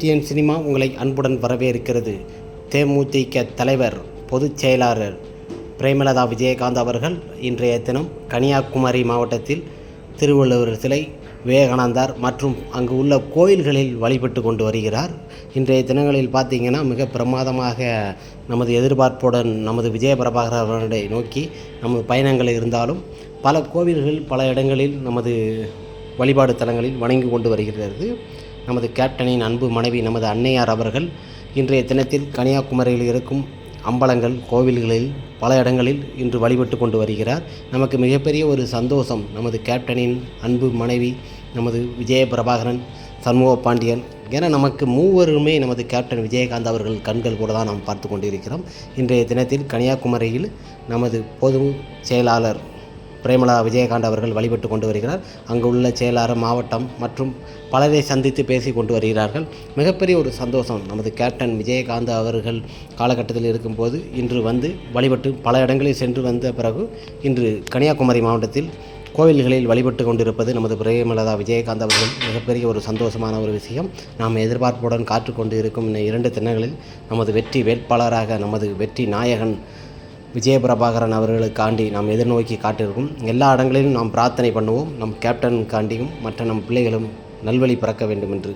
TN cinema உங்களை அன்புடன் வரவேற்கிறது. தேமுதிக தலைவர் பொதுச் செயலாளர் பிரேமலதா விஜயகாந்த் அவர்கள். இன்றைய தினம் கன்னியாகுமரி மாவட்டத்தில் திருவள்ளுவர் சிலை விவேகானந்தார் மற்றும் அங்கு உள்ள கோயில்களில் வழிபட்டு கொண்டு வருகிறார். இன்றைய தினங்களில் பார்த்தீங்கன்னா மிக பிரமாதமாக நமது எதிர்பார்ப்புடன் நமது விஜய பிரபாகர் அவர்களை நோக்கி நமது பயணங்கள் இருந்தாலும் பல கோவில்கள் பல இடங்களில் நமது வழிபாடு தலங்களில் வணங்கி கொண்டு வருகிறது. நமது கேப்டனின் அன்பு மனைவி நமது அன்னையார் அவர்கள் இன்றைய தினத்தில் கன்னியாகுமரியில் இருக்கும் அம்பலங்கள் கோவில்களில் பல இடங்களில் இன்று வழிபட்டு கொண்டு வருகிறார். நமக்கு மிகப்பெரிய ஒரு சந்தோஷம் நமது கேப்டனின் அன்பு மனைவி நமது விஜய பிரபாகரன் சண்முக பாண்டியன் என நமக்கு மூவருமே நமது கேப்டன் விஜயகாந்த் அவர்கள் கண்கள் கூட தான் நாம் பார்த்து கொண்டிருக்கிறோம். இன்றைய தினத்தில் கன்னியாகுமரியில் நமது பொது செயலாளர் பிரேமலா விஜயகாந்த் அவர்கள் வழிபட்டு கொண்டு வருகிறார். அங்கு உள்ள செயலாளர் மாவட்டம் மற்றும் பலரை சந்தித்து பேசி கொண்டு வருகிறார்கள். மிகப்பெரிய ஒரு சந்தோஷம் நமது கேப்டன் விஜயகாந்த் அவர்கள் காலகட்டத்தில் இருக்கும்போது இன்று வந்து வழிபட்டு பல இடங்களில் சென்று வந்த பிறகு இன்று கன்னியாகுமரி மாவட்டத்தில் கோவில்களில் வழிபட்டு கொண்டிருப்பது நமது பிரேமலதா விஜயகாந்த் அவர்கள் மிகப்பெரிய ஒரு சந்தோஷமான ஒரு விஷயம். நாம் எதிர்பார்ப்புடன் காற்றுக்கொண்டு இருக்கும் இந்த இரண்டு தினங்களில் நமது வெற்றி வேட்பாளராக நமது வெற்றி நாயகன் விஜயபிரபாகரன் அவர்களுக்காண்டி நாம் எதிர்நோக்கி காட்டிருக்கும் எல்லா இடங்களிலும் நாம் பிரார்த்தனை பண்ணுவோம். நம் கேப்டனுக்காண்டியும் மற்ற நம் பிள்ளைகளும் நல்வழி பிறக்க வேண்டும் என்று